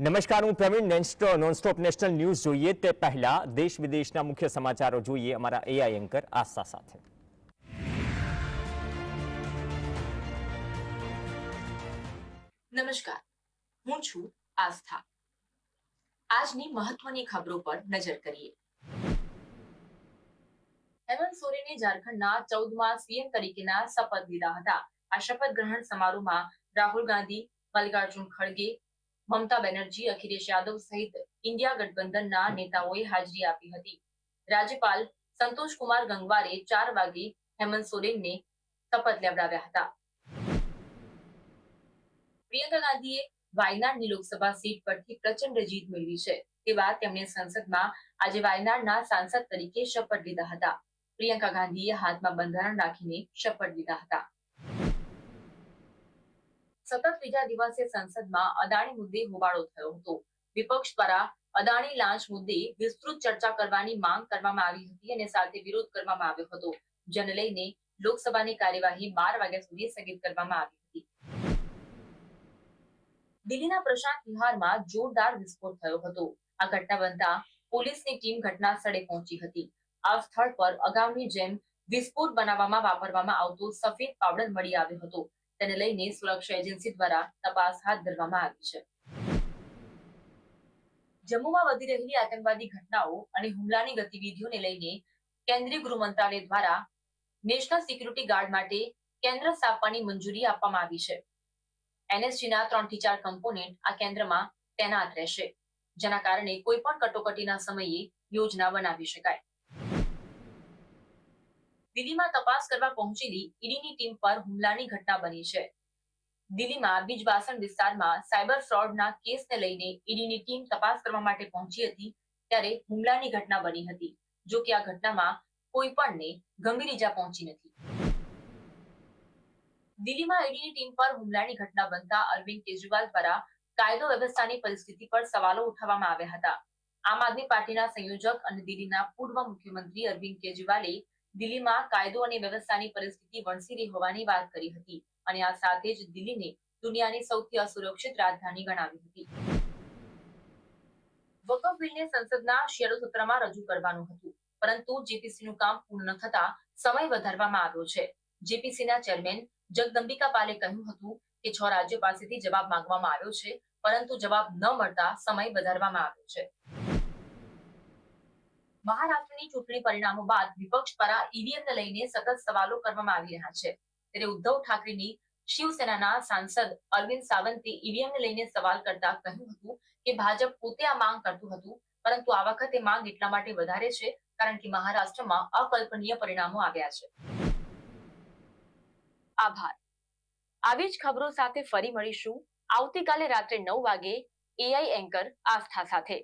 નમસ્કાર, હું પ્રવીણ નેન્સ્ટો, નોનસ્ટોપ નેશનલ ન્યૂઝ જોઈએ તે પહેલા દેશ વિદેશના મુખ્ય સમાચારો જોઈએ અમારા એઆઈ એન્કર આસ્થા સાથે. નમસ્કાર, હું છું આસ્થા. આજની મહત્વની ખબરો પર નજર કરીએ. હેમંત સોરેને ઝારખંડના ચૌદમાં સીએમ તરીકેના શપથ લીધા હતા. આ શપથ ગ્રહણ સમારોહમાં રાહુલ ગાંધી, મલ્લિકાર્જુન ખડગે મમતા બેનર્જી, અખિલેશ યાદવ સહિત ઇન્ડિયા ગઠબંધનના નેતાઓએ હાજરી આપી હતી. રાજ્યપાલ સંતોષ ગંગવારે ચાર વાગે હેમંત સોરેનને શપથ લેવડાવ્યા હતા. પ્રિયંકા ગાંધીએ વાયનાડની લોકસભા સીટ પરથી પ્રચંડ જીત મેળવી છે. તે બાદ તેમણે સંસદમાં આજે વાયનાડના સાંસદ તરીકે શપથ લીધા હતા. પ્રિયંકા ગાંધીએ હાથમાં બંધારણ રાખીને શપથ લીધા હતા. સતત બીજા દિવસે સંસદમાં અદાણી મુદ્દે હોબાળો થયો હતો. વિપક્ષ દ્વારા અદાણી લાંચ મુદ્દે વિસ્તૃત ચર્ચા કરવાની માંગ કરવામાં આવી હતી અને સાથે વિરોધ કરવામાં આવ્યો હતો. જેને લઈને લોકસભાની કાર્યવાહી બાર વાગ્યા સુધી સ્થગિત કરવામાં આવી હતી. દિલ્હીના પ્રશાંત વિહારમાં જોરદાર વિસ્ફોટ થયો હતો. આ ઘટના બનતા પોલીસની ટીમ ઘટના સ્થળે પહોંચી હતી. આ સ્થળ પર અગાઉની જેમ વિસ્ફોટ બનાવવામાં વાપરવામાં આવતો સફેદ પાવડર મળી આવ્યો હતો. તેને લઈને સુરક્ષા એજન્સી દ્વારા તપાસ હાથ ધરવામાં આવી છે. જમ્મુમાં વધી રહેલી આતંકવાદી ઘટનાઓ અને હુમલાની ગતિવિધિઓને લઈને કેન્દ્રીય ગૃહ મંત્રાલય દ્વારા નેશનલ સિક્યુરિટી ગાર્ડ માટે કેન્દ્ર સ્થાપવાની મંજૂરી આપવામાં આવી છે. એનએસજીના ત્રણથી ચાર કમ્પોનેન્ટ આ કેન્દ્રમાં તૈનાત રહેશે, જેના કારણે કોઈ પણ કટોકટીના સમયે યોજના બનાવી શકાય. દિલ્હીમાં તપાસ કરવા પહોંચેલી ઈડીની ટીમ પર હુમલાની ઘટના બની છે. દિલ્હીમાં બીજવાસણ વિસ્તારમાં સાયબર ફ્રોડના કેસને લઈને ઈડીની ટીમ તપાસ કરવા માટે પહોંચી હતી ત્યારે હુમલાની ઘટના બની હતી, જો કે આ ઘટનામાં કોઈ પણને ગંભીર ઈજા પહોંચી નથી. દિલ્હીમાં ઈડીની ટીમ પર હુમલાની ઘટના બનતા અરવિંદ કેજરીવાલ દ્વારા કાયદો વ્યવસ્થાની પરિસ્થિતિ પર સવાલો ઉઠાવવામાં આવ્યા હતા. આમ આદમી પાર્ટીના સંયોજક અને દિલ્હીના પૂર્વ મુખ્યમંત્રી અરવિંદ કેજરીવાલે દિલ્હીમાં કાયદો અને વ્યવસ્થાની પરિસ્થિતિ વણસી હોવાની વાત કરી હતી અને આ સાથે જ દિલ્હીને દુનિયાની સૌથી અસુરક્ષિત રાજધાની ગણાવી હતી. વકફ બિલને સંસદના શિયાળુ સત્રમાં રજૂ કરવાનું હતું, પરંતુ જેપીસીનું કામ પૂર્ણ થતા સમય વધારવામાં આવ્યો છે. જેપીસીના ચેરમેન જગદંબિકા પાલે કહ્યું હતું કે છ રાજ્યો પાસેથી જવાબ માંગવામાં આવ્યો છે, પરંતુ જવાબ ન મળતા સમય વધારવામાં આવ્યો છે. મહારાષ્ટ્રની ચૂંટણી પરિણામો બાદ વિપક્ષ દ્વારા ઈવીએમને લઈને સતત સવાલો કરવામાં આવી રહ્યા છે. ત્યારે ઉદ્ધવ ઠાકરેની શિવસેનાના સાંસદ અરવિંદ સાવંતે ઈવીએમને લઈને સવાલ કરતા કહ્યું હતું કે ભાજપ પોતે આ માંગ કરતું હતું, પરંતુ આ વખતે માંગ એટલા માટે વધારે છે કારણ કે મહારાષ્ટ્રમાં અકલ્પનીય પરિણામો આવ્યા છે. આભાર. આવી જ ખબરો સાથે ફરી મળીશું. આવતીકાલે રાત્રે નવ વાગે એઆઈ એન્કર આસ્થા સાથે.